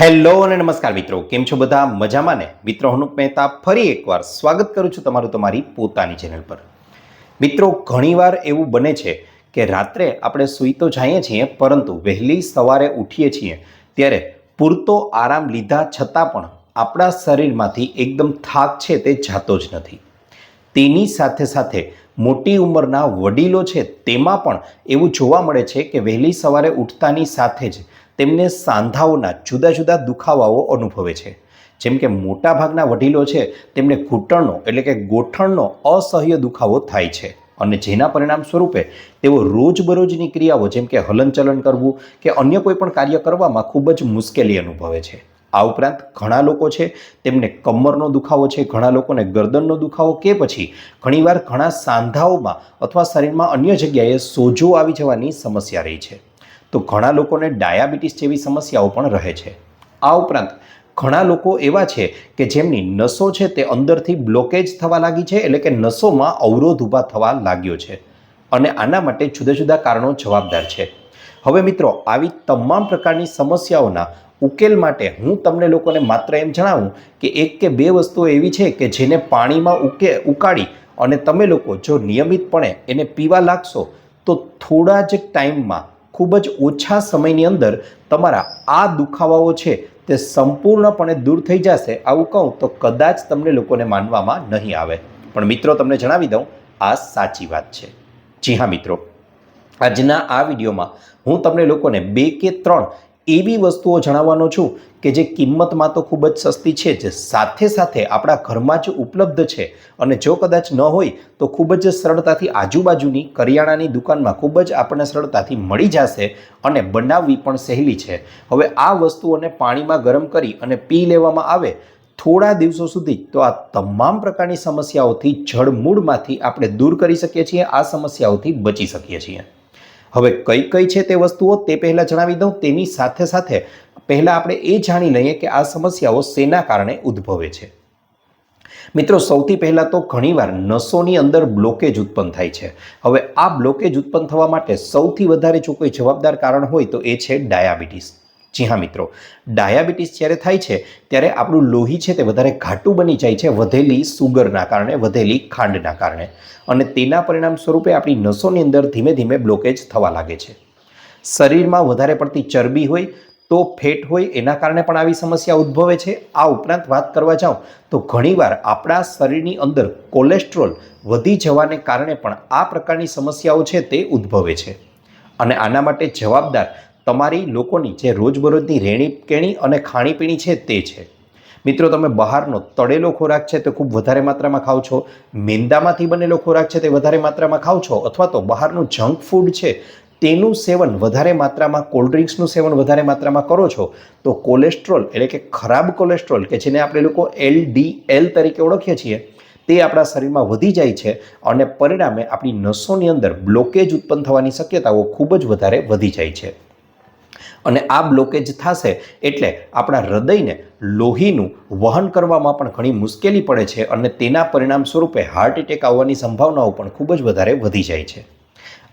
Hello અને નમસ્કાર મિત્રો, કેમ છો બધા? મજામાં ને? મિત્રો, હનુપ મહેતા ફરી એકવાર સ્વાગત કરું છું તમારું તમારી પોતાની ચેનલ પર. મિત્રો, ઘણીવાર એવું બને છે કે રાત્રે આપણે સૂઈ તો જઈએ છીએ, પરંતુ વહેલી સવારે ઉઠીએ છીએ ત્યારે પૂરતો આરામ લીધા છતાં પણ આપણા શરીરમાંથી એકદમ થાક છે તે જાતો જ નથી. તેની સાથે સાથે મોટી ઉંમરના વડીલો છે તેમાં પણ એવું જોવા મળે છે કે વહેલી સવારે ઉઠતાની સાથે જ તેમને સાંધાઓના જુદા જુદા દુખાવાઓ અનુભવે છે. જેમ કે મોટાભાગના વડીલો છે તેમને ઘૂંટણનો એટલે કે ગોઠણનો અસહ્ય દુખાવો થાય છે અને જેના પરિણામ સ્વરૂપે તેઓ રોજબરોજની ક્રિયાઓ જેમ કે હલનચલન કરવું કે અન્ય કોઈ પણ કાર્ય કરવામાં ખૂબ જ મુશ્કેલી અનુભવે છે. આ ઉપરાંત ઘણા લોકો છે તેમને કમરનો દુખાવો છે, ઘણા લોકોને ગરદનનો દુખાવો કે પછી ઘણીવાર ઘણા સાંધાઓમાં અથવા શરીરમાં અન્ય જગ્યાએ સોજો આવી જવાની સમસ્યા રહી છે. તો ઘણા લોકોને ડાયાબિટીસ જેવી સમસ્યાઓ પણ રહે છે. આ ઉપરાંત ઘણા લોકો એવા છે કે જેમની નસો છે તે અંદરથી બ્લોકેજ થવા લાગી છે, એટલે કે નસોમાં અવરોધ ઊભા થવા લાગ્યો છે. અને આના માટે જુદા જુદા કારણો જવાબદાર છે. હવે મિત્રો, આવી તમામ પ્રકારની સમસ્યાઓના ઉકેલ માટે હું તમને લોકોને માત્ર એમ જણાવું કે એક કે બે વસ્તુઓ એવી છે કે જેને પાણીમાં ઉકે, ઉકાળી અને તમે લોકો જો નિયમિતપણે એને પીવા લાગશો, તો થોડા જ ટાઈમમાં ખૂબ જ ઓછા સમયની અંદર તમારા આ દુખાવાઓ છે તે સંપૂર્ણપણે દૂર થઈ જશે. આવું કહું તો કદાચ તમને લોકોને માનવામાં નહીં આવે. પણ મિત્રો, તમને જણાવી દઉં, આ સાચી વાત છે. જી હા મિત્રો, આજના આ વિડીયોમાં હું તમને લોકોને બે કે ત્રણ એવી વસ્તુઓ જણાવવાનો છું કે જે કિંમતમાં તો ખૂબ જ સસ્તી છે, જ સાથે સાથે આપણા ઘરમાં જ ઉપલબ્ધ છે. અને જો કદાચ ન હોય, તો ખૂબ જ સરળતાથી આજુબાજુની કરિયાણાની દુકાનમાં ખૂબ જ આપણને સરળતાથી મળી જશે અને બનાવવી પણ સહેલી છે. હવે આ વસ્તુઓને પાણીમાં ગરમ કરી અને પી લેવામાં આવે થોડા દિવસો સુધી, તો આ તમામ પ્રકારની સમસ્યાઓથી જળમૂળમાંથી આપણે દૂર કરી શકીએ છીએ, આ સમસ્યાઓથી બચી શકીએ છીએ. હવે કઈ કઈ છે તે વસ્તુઓ તે પહેલાં જણાવી દઉં. તેની સાથે સાથે પહેલાં આપણે એ જાણી લઈએ કે આ સમસ્યાઓ શેના કારણે ઉદ્ભવે છે. મિત્રો, સૌથી પહેલાં તો ઘણીવાર નસોની અંદર બ્લોકેજ ઉત્પન્ન થાય છે. હવે આ બ્લોકેજ ઉત્પન્ન થવા માટે સૌથી વધારે જો કોઈ જવાબદાર કારણ હોય તો એ છે ડાયાબિટીસ. જી હા, મિત્રો. ડાયાબિટીસ જ્યારે થાય છે, ત્યારે આપણું લોહી છે તે વધારે ઘાટું બની જાય છે, વધેલી સુગરના કારણે, વધેલી ખાંડના કારણે. અને તેના પરિણામ સ્વરૂપે આપણી નસોની અંદર ધીમે ધીમે બ્લોકેજ થવા લાગે છે. શરીરમાં વધારે પડતી ચરબી હોય તો ફેટ હોય એના કારણે પણ આવી સમસ્યા ઉદ્ભવે છે. આ ઉપરાંત વાત કરવા જાઉં તો ઘણીવાર આપણા શરીરની અંદર કોલેસ્ટ્રોલ વધી જવાને કારણે પણ આ પ્રકારની સમસ્યાઓ છે તે ઉદ્ભવે છે. અને આના માટે જવાબદાર તમારી લોકોની જે રોજબરોજની રહેણી કેણી અને ખાણીપીણી છે તે છે. મિત્રો, તમે બહારનો તળેલો ખોરાક છે તે ખૂબ વધારે માત્રામાં ખાઓ છો. મેંદામાંથી બનેલો ખોરાક છે તે વધારે માત્રામાં ખાઓ છો અથવા તો બહારનું જંક ફૂડ છે તેનું સેવન વધારે માત્રામાં, કોલ્ડ ડ્રિંક્સનું સેવન વધારે માત્રામાં કરો છો, તો કોલેસ્ટ્રોલ એટલે કે ખરાબ કોલેસ્ટ્રોલ, કે જેને આપણે લોકો એલ ડી એલ તરીકે ઓળખીએ છીએ, તે આપણા શરીરમાં વધી જાય છે અને પરિણામે આપણી નસોની અંદર બ્લોકેજ ઉત્પન્ન થવાની શક્યતાઓ ખૂબ જ વધારે વધી જાય છે. અને આ બ્લોકેજ થશે એટલે આપણા હૃદયને લોહીનું વહન કરવામાં પણ ઘણી મુશ્કેલી પડે છે અને તેના પરિણામ સ્વરૂપે હાર્ટ એટેક આવવાની સંભાવનાઓ પણ ખૂબ જ વધારે વધી જાય છે.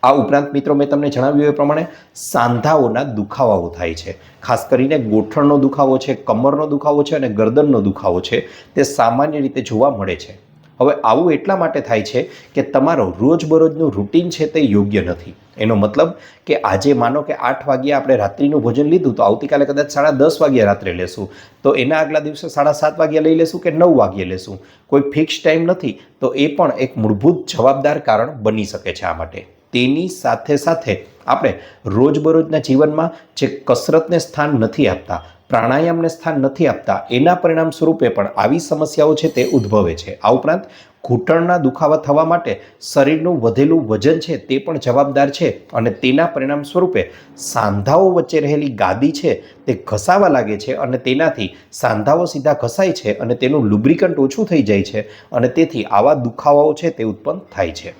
આ ઉપરાંત મિત્રો મેં તમને જણાવ્યું એ પ્રમાણે સાંધાઓના દુખાવાઓ થાય છે. ખાસ કરીને ગોઠણનો દુખાવો છે, કમરનો દુખાવો છે અને ગરદનનો દુખાવો છે તે સામાન્ય રીતે જોવા મળે છે. હવે આવું એટલા માટે થાય છે કે તમારો રોજબરોજનું રૂટીન છે તે યોગ્ય નથી. એનો મતલબ કે આજે માનો કે આઠ વાગ્યે આપણે રાત્રિનું ભોજન લીધું તો આવતીકાલે કદાચ સાડા દસ વાગ્યે રાત્રે લેશું. તો એના આગલા દિવસે સાડા સાત વાગ્યા લઈ લેશું કે નવ વાગ્યે લેશું? કોઈ ફિક્સ ટાઈમ નથી તો એ પણ એક મૂળભૂત જવાબદાર કારણ બની શકે છે આ માટે. તેની સાથે સાથે આપણે રોજબરોજના જીવનમાં જે કસરતને સ્થાન નથી આપતા પ્રાણાયામને સ્થાન નથી આપતા, એના પરિણામ સ્વરૂપે પણ આવી સમસ્યાઓ છે તે ઉદ્ભવે છે. આ ઉપરાંત, ઘૂંટણના દુખાવા થવા માટે શરીરનું વધેલું વજન છે તે પણ જવાબદાર છે અને તેના પરિણામ સ્વરૂપે સાંધાઓ વચ્ચે રહેલી ગાદી છે તે ઘસાવા લાગે છે અને તેનાથી સાંધાઓ સીધા ઘસાય છે અને તેનું લુબ્રિકન્ટ ઓછું થઈ જાય છે અને તેથી આવા દુખાવાઓ છે તે ઉત્પન્ન થાય છે.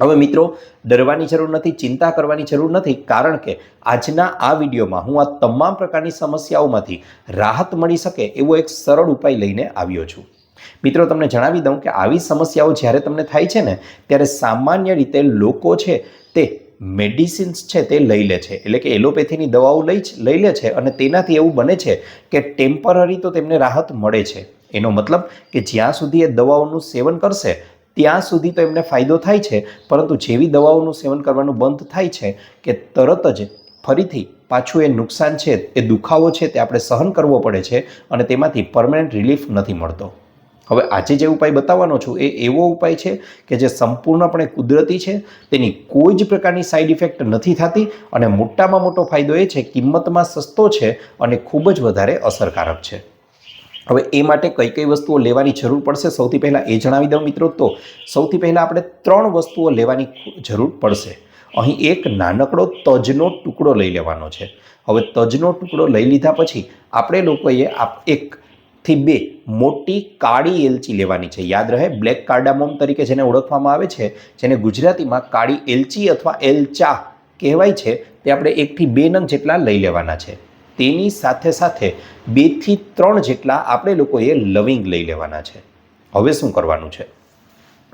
હવે મિત્રો, ડરવાની જરૂર નથી, ચિંતા કરવાની જરૂર નથી, કારણ કે આજના આ વિડીયોમાં હું આ તમામ પ્રકારની સમસ્યાઓમાંથી રાહત મળી શકે એવો એક સરળ ઉપાય લઈને આવ્યો છું. મિત્રો, તમને જણાવી દઉં કે આવી સમસ્યાઓ જ્યારે તમને થાય છે ને, ત્યારે સામાન્ય રીતે લોકો છે તે મેડિસિન્સ છે તે લઈ લે છે. એટલે કે એલોપેથીની દવાઓ લઈ લઈ લે છે અને તેનાથી એવું બને છે કે ટેમ્પરરી તો તેમને રાહત મળે છે. એનો મતલબ કે જ્યાં સુધી એ દવાઓનું સેવન કરશે ત્યાં સુધી તો એમને ફાયદો થાય છે, પરંતુ જેવી દવાઓનું સેવન કરવાનું બંધ થાય છે કે તરત જ ફરીથી પાછું એ નુકસાન છે, એ દુખાવો છે તે આપણે સહન કરવો પડે છે અને તેમાંથી પરમનન્ટ રિલીફ નથી મળતો. હવે આજે જે ઉપાય બતાવવાનો છું એ એવો ઉપાય છે કે જે સંપૂર્ણપણે કુદરતી છે, તેની કોઈ જ પ્રકારની સાઈડ ઇફેક્ટ નથી થતી અને મોટામાં મોટો ફાયદો એ છે, કિંમતમાં સસ્તો છે અને ખૂબ જ વધારે અસરકારક છે. હવે એ માટે કઈ કઈ વસ્તુઓ લેવાની જરૂર પડશે? સૌથી પહેલાં એ જણાવી દઉં મિત્રો તો, સૌથી પહેલાં આપણે ત્રણ વસ્તુઓ લેવાની જરૂર પડશે. અહીં એક નાનકડો તજનો ટુકડો લઈ લેવાનો છે. હવે તજનો ટુકડો લઈ લીધા પછી આપણે લોકોએ એક થી બે મોટી કાળી એલચી લેવાની છે. યાદ રહે, બ્લેક કાર્ડામોમ તરીકે જેને ઓળખવામાં આવે છે, જેને ગુજરાતીમાં કાળી એલચી અથવા એલચા કહેવાય છે, તે આપણે એકથી બે નંગ જેટલા લઈ લેવાના છે. તેની સાથે સાથે બેથી ત્રણ જેટલા આપણે લોકોએ લવિંગ લઈ લેવાના છે. હવે શું કરવાનું છે?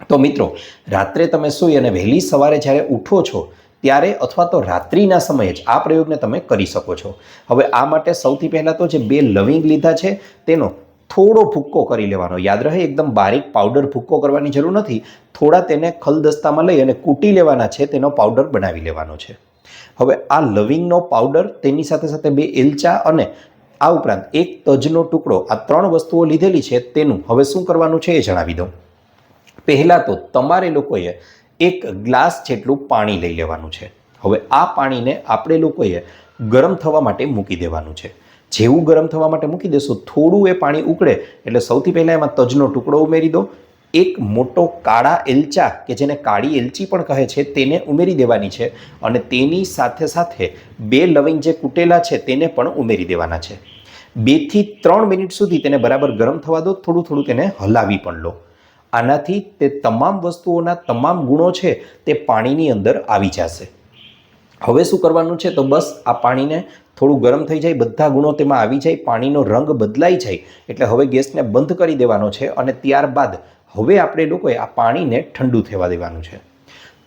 તો મિત્રો, રાત્રે તમે સૂઈ અને વહેલી સવારે જ્યારે ઉઠો છો, ત્યારે અથવા તો રાત્રિના સમયે જ આ પ્રયોગને તમે કરી શકો છો. હવે આ માટે સૌથી પહેલાં તો જે બે લવિંગ લીધા છે, તેનો થોડો ભૂક્કો કરી લેવાનો. યાદ રહે, એકદમ બારીક પાવડર ભૂક્કો કરવાની જરૂર નથી. થોડા તેને ખલદસ્તામાં લઈ અને કૂટી લેવાના છે, તેનો પાવડર બનાવી લેવાનો છે. હવે આ લવિંગનો પાવડર તેની સાથે સાથે બે એલચા અને આ ઉપરાંત એક તજનો ટુકડો, આ ત્રણ વસ્તુઓ લીધેલી છે તેનું હવે શું કરવાનું છે એ જણાવી દઉં. પહેલાં તો તમારે લોકોએ એક ગ્લાસ જેટલું પાણી લઈ લેવાનું છે. હવે આ પાણીને આપણે લોકોએ ગરમ થવા માટે મૂકી દેવાનું છે. જેવું ગરમ થવા માટે મૂકી દેશો, થોડું એ પાણી ઉકળે, એટલે સૌથી પહેલાં એમાં તજનો ટુકડો ઉમેરી દો એક મોટો કાળા એલચા કે જેને કાળી એલચી પણ કહે છે, તેને ઉમેરી દેવાની છે અને તેની સાથે સાથે બે લવિંગ જે કૂટેલા છે, તેને પણ ઉમેરી દેવાના છે. બેથી ત્રણ મિનિટ સુધી તેને બરાબર ગરમ થવા દો, થોડું થોડું તેને હલાવી પણ લો. આનાથી તે તમામ વસ્તુઓના તમામ ગુણો છે, તે પાણીની અંદર આવી જશે. હવે શું કરવાનું છે? તો બસ આ પાણીને થોડું ગરમ થઈ જાય, બધા ગુણો તેમાં આવી જાય, પાણીનો રંગ બદલાઈ જાય. એટલે હવે ગેસને બંધ કરી દેવાનો છે અને ત્યારબાદ હવે આપણે લોકોએ આ પાણીને ઠંડુ થવા દેવાનું છે.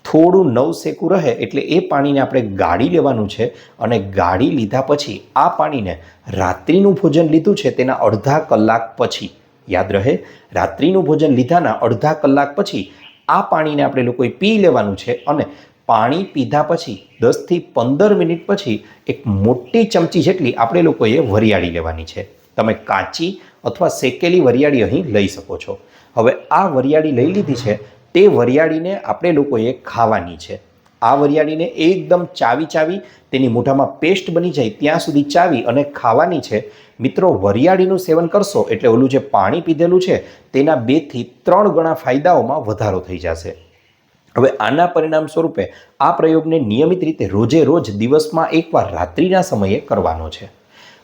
થોડું નવ સેકું રહે એટલે એ પાણીને આપણે ગાળી લેવાનું છે અને ગાળી લીધા પછી આ પાણીને રાત્રિનું ભોજન લીધું છે તેના અડધા કલાક પછી. યાદ રહે, રાત્રિનું ભોજન લીધાના અડધા કલાક પછી આ પાણીને આપણે લોકોએ પી લેવાનું છે અને પાણી પીધા પછી દસથી પંદર મિનિટ પછી એક મોટી ચમચી જેટલી આપણે લોકોએ વરિયાળી લેવાની છે. તમે કાચી અથવા શેકેલી વરિયાળી અહીં લઈ શકો છો. હવે આ વરિયાળી લઈ લીધી છે, તે વરિયાળીને આપણે લોકોએ ખાવાની છે. આ વરિયાળીને એકદમ ચાવી ચાવી, તેની મોઢામાં પેસ્ટ બની જાય ત્યાં સુધી ચાવી અને ખાવાની છે. મિત્રો, વરિયાળીનું સેવન કરશો એટલે ઓલું જે પાણી પીધેલું છે, તેના બેથી ત્રણ ગણા ફાયદાઓમાં વધારો થઈ જશે. હવે આના પરિણામ સ્વરૂપે આ પ્રયોગને નિયમિત રીતે રોજે રોજ દિવસમાં એકવાર રાત્રિના સમયે કરવાનો છે.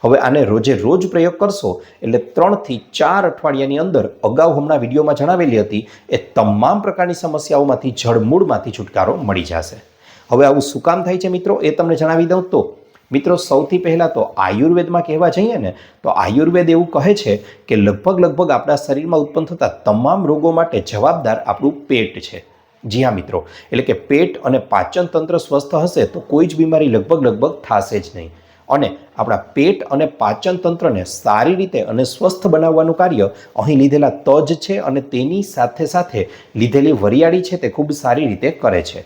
હવે આને રોજે રોજ પ્રયોગ કરશો એટલે ત્રણથી ચાર અઠવાડિયાની અંદર અગાઉ હમણાં વિડીયોમાં જણાવેલી હતી, એ તમામ પ્રકારની સમસ્યાઓમાંથી જળમૂળમાંથી છુટકારો મળી જશે. હવે આવું શું કામ થાય છે મિત્રો? એ તમને જણાવી દઉં તો, મિત્રો સૌથી પહેલાં તો આયુર્વેદમાં કહેવા જઈએ ને, તો આયુર્વેદ એવું કહે છે કે લગભગ લગભગ આપણા શરીરમાં ઉત્પન્ન થતા તમામ રોગો માટે જવાબદાર આપણું પેટ છે. જી હા મિત્રો, એટલે કે પેટ અને પાચન તંત્ર સ્વસ્થ હશે તો કોઈ જ બીમારી લગભગ લગભગ થશે જ નહીં. અને આપણા પેટ અને પાચન તંત્રને સારી રીતે અને સ્વસ્થ બનાવવાનું કાર્ય અહીં લીધેલા તજ છે અને તેની સાથે સાથે લીધેલી વરિયાળી છે તે ખૂબ સારી રીતે કરે છે.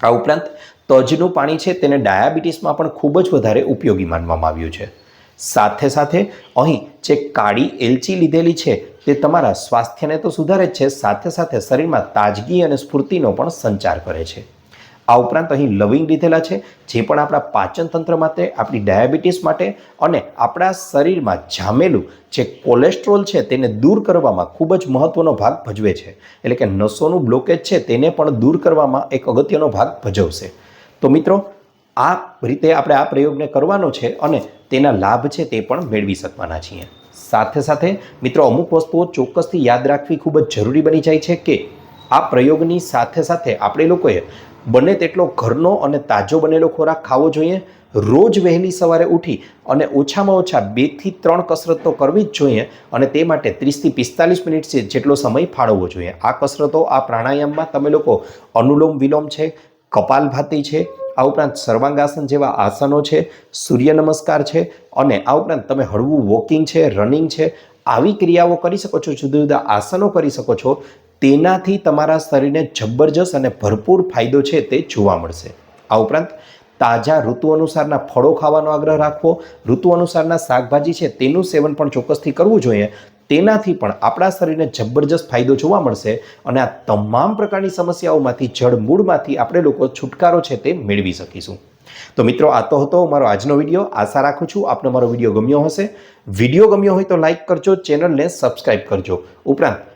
આ ઉપરાંત તજનું પાણી છે તેને ડાયાબિટીસમાં પણ ખૂબ જ વધારે ઉપયોગી માનવામાં આવ્યું છે. સાથે સાથે અહીં જે કાળી એલચી લીધેલી છે તે તમારા સ્વાસ્થ્યને તો સુધારે જ છે, સાથે સાથે શરીરમાં તાજગી અને સ્ફૂર્તિનો પણ સંચાર કરે છે. આ ઉપરાંત અહીં લવિંગ લીધેલા છે, જે પણ આપણા પાચન તંત્ર માટે, આપણી ડાયાબિટીસ માટે અને આપણા શરીરમાં જામેલું જે કોલેસ્ટ્રોલ છે તેને દૂર કરવામાં ખૂબ જ મહત્ત્વનો ભાગ ભજવે છે. એટલે કે નસોનું બ્લોકેજ છે તેને પણ દૂર કરવામાં એક અગત્યનો ભાગ ભજવશે. તો મિત્રો, આ રીતે આપણે આ પ્રયોગને કરવાનો છે અને તેના લાભ છે તે પણ મેળવી શકવાના છીએ. સાથે સાથે, મિત્રો, અમુક વસ્તુઓ ચોક્કસથી યાદ રાખવી ખૂબ જ જરૂરી બની જાય છે કે આ પ્રયોગની સાથે સાથે આપણે લોકોએ બને તેટલો ઘરનો અને તાજો બનેલો ખોરાક ખાવો જોઈએ. રોજ વહેલી સવારે ઉઠી અને ઓછામાં ઓછા બેથી ત્રણ કસરત તો કરવી જ જોઈએ અને તે માટે ત્રીસથી પિસ્તાલીસ મિનિટ જેટલો સમય ફાળવવો જોઈએ. આ કસરતો, આ પ્રાણાયામમાં તમે લોકો અનુલોમ વિલોમ છે, કપાલભાતી છે, આ ઉપરાંત સર્વાંગાસન જેવા આસનો છે, સૂર્ય નમસ્કાર છે અને આ ઉપરાંત તમે હળવું વોકિંગ છે, રનિંગ છે, આવી ક્રિયાઓ કરી શકો છો, જુદા જુદા આસનો કરી શકો છો. તેનાથી તમારા શરીરને જબરજસ્ત અને ભરપૂર ફાયદો છે તે જોવા મળશે. આ ઉપરાંત, તાજા ઋતુ અનુસારના ફળો ખાવાનો આગ્રહ રાખવો, ઋતુ અનુસારના શાકભાજી છે તેનું સેવન પણ ચોક્કસથી કરવું જોઈએ. તેનાથી પણ આપણા શરીરને જબરજસ્ત ફાયદો જોવા મળશે અને આ તમામ પ્રકારની સમસ્યાઓમાંથી જળમૂળમાંથી આપણે લોકો છુટકારો છે તે મેળવી શકીશું. તો મિત્રો, આ તો હતો મારો આજનો વીડિયો. આશા રાખું છું આપનો મારો વીડિયો ગમ્યો હશે. વીડિયો ગમ્યો હોય તો લાઈક કરજો, ચેનલને સબસ્ક્રાઈબ કરજો. ઉપરાંત